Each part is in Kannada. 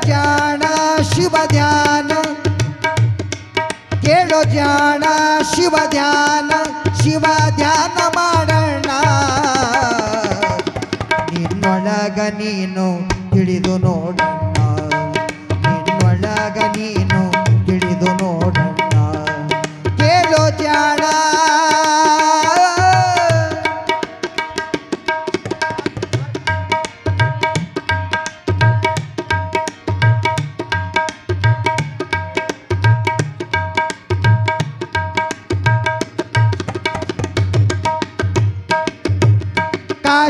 ಜಾಣ ಶಿವ ಧ್ಯಾನ ಕೇಳೋ ಜಾಣ ಶಿವ ಧ್ಯಾನ ಶಿವ ಧ್ಯಾನ ಮಾಡೋಣ. ನಿನ್ನೊಳಗ ನೀನು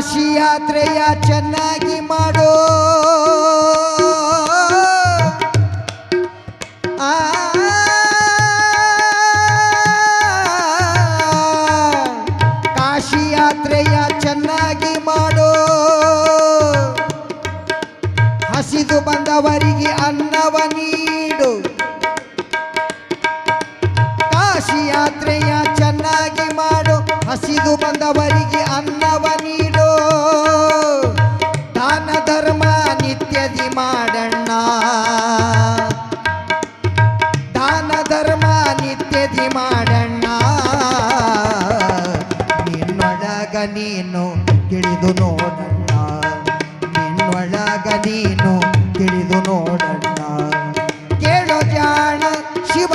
ಕಾಶಿ ಯಾತ್ರೆಯ ಚೆನ್ನಾಗಿ ಮಾಡೋ. ಆ. ಕಾಶಿ ಯಾತ್ರೆಯ ಚೆನ್ನಾಗಿ ಮಾಡೋ. ಹಸಿದು ಬಂದವರಿಗೆ ಅನ್ನವ ನೀಡು. ಕಾಶಿ ಯಾತ್ರೆಯ ಚೆನ್ನಾಗಿ ಮಾಡು. ಹಸಿದು ಬಂದವರಿಗೆ ನಿತ್ಯದಿ ಮಾಡಣ್ಣ. ನಿನ್ನೊಳಗ ನೀನು ತಿಳಿದು ನೋಡಣ್ಣ. ನಿನ್ನೊಳಗ ನೀನು ತಿಳಿದು ನೋಡಣ್ಣ. ಕೇಳೋ ಜಾಣ ಶಿವ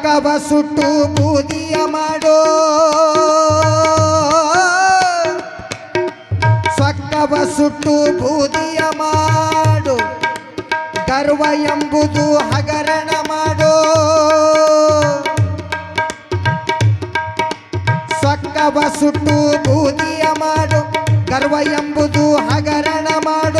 ಸಕ್ಕವ ಸುಟ್ಟು ಬೂದಿಯ ಮಾಡೋ. ಸಕ್ಕವ ಸುಟ್ಟು ಬೂದಿಯ ಮಾಡು. ಗರ್ವ ಎಂಬುದು ಹಗರಣ ಮಾಡೋ. ಸಕ್ಕವ ಸುಟ್ಟು ಬೂದಿಯ ಮಾಡು. ಗರ್ವ ಎಂಬುದು ಹಗರಣ ಮಾಡೋ.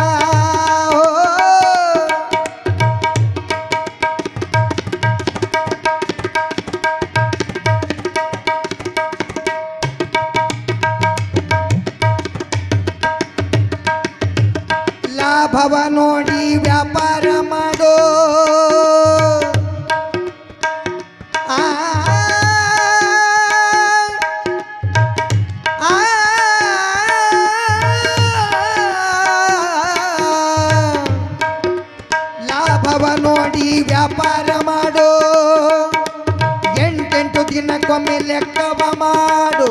ಲಾಭವ ನೋಡಿ ವ್ಯಾಪಾರ ಮಾಡೋ ಲಾಭವ ನೋಡಿ ವ್ಯಾಪಾರ ಮಾಡೋ ಎಂಟೆಂಟು ದಿನಕ್ಕೊಮ್ಮೆ ಲೆಕ್ಕವ ಮಾಡು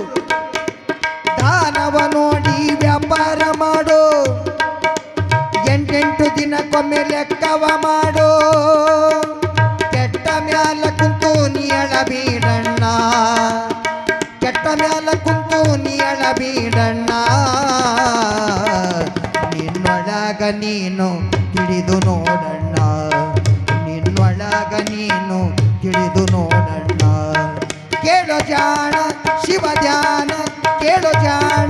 ದಿನಕ್ಕೊಮ್ಮೆ ಲೆಕ್ಕವ ಮಾಡು. ಕೆಟ್ಟ ಮ್ಯಾಲ ಕುಂತು ನೀಳ ಬೀಡಣ್ಣ ಕೆಟ್ಟ ಮ್ಯಾಲ ಕುಂತು ನೀಳ ಬೀಡಣ್ಣ ನಿನ್ನೊಳಗ ನೀನು ತಿಳಿದು ನೋಡಣ್ಣ. ನಿನ್ನೊಳಗ ನೀನು ತಿಳಿದು ನೋಡಣ್ಣ. ಕೇಳೋ ಜಾಣ ಶಿವ ಧ್ಯಾನ ಕೇಳೋ ಜಾಣ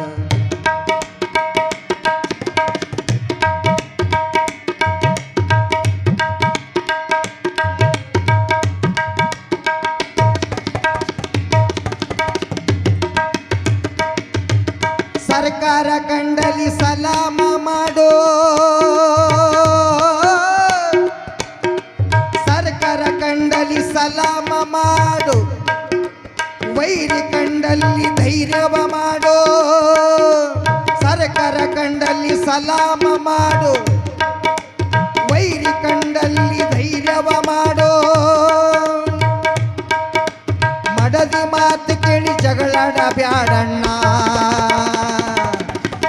ಕಂಡಲ್ಲಿ ಸಲಾಮ ಮಾಡು. ವೈರಿ ಕಂಡಲ್ಲಿ ಧೈರ್ಯವ ಮಾಡು. ಸರ್ಕಾರ ಕಂಡಲ್ಲಿ ಸಲಾಮ ಮಾಡು. ವೈರಿ ಕಂಡಲ್ಲಿ ಧೈರ್ಯವ ಮಾಡು. ಮಡದಿ ಮಾತು ಕೇಳಿ ಜಗಳಾಡ ಬ್ಯಾಡಣ್ಣ.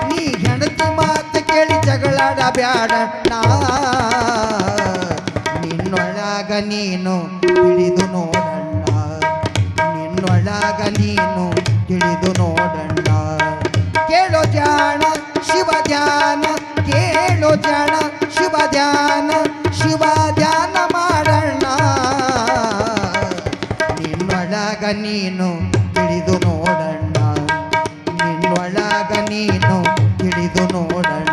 ನೀ ಹೆಂಡತಿ ಮಾತು ಕೇಳಿ ಜಗಳಾಡ ಬ್ಯಾಡಣ್ಣ. ನಿನ್ನೊಳಗ ನೀನು ಧ್ಯಾನ ಶಿವ ಧ್ಯಾನ ಮಾಡಣ್ಣ. ನಿನ್ನೊಳಗ ನೀನು ತಿಳಿದು ನೋಡಣ್ಣ. ನಿನ್ನೊಳಗ ನೀನು ತಿಳಿದು ನೋಡಣ್ಣ.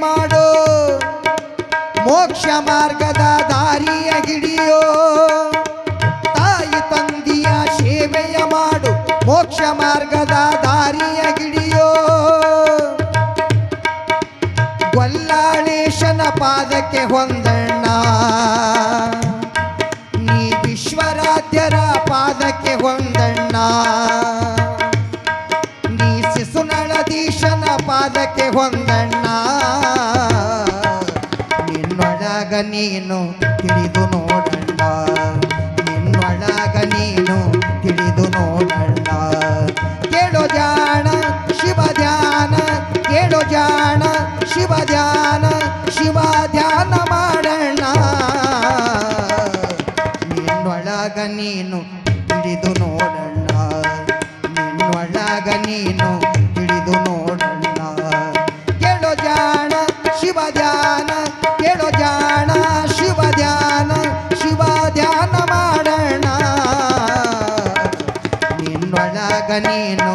ಮಾಡೋ. ಮೋಕ್ಷ ಮಾರ್ಗದ ದಾರಿಯ ಹಿಡಿಯೋ ತಾಯಿ ತಂದೆಯ ಸೇವೆಯ ಮಾಡು. ಮೋಕ್ಷ ಮಾರ್ಗದ ದಾರಿಯ ಗಿಡಿಯೋ ಗೊಲ್ಲಾಳೇಶನ ಪಾದಕ್ಕೆ ಹೊಂದಣ್ಣ. ನೀ ವಿಶ್ವರಾಧ್ಯರ ಪಾದಕ್ಕೆ ಹೊಂದಣ್ಣ. ಪಾದಕ್ಕೆ ಹೊಂದಣ್ಣ. ನಿನ್ನೊಳಗ ನೀನು ತಿಳಿದು ನೋಡಣ್ಣ. ನೀನು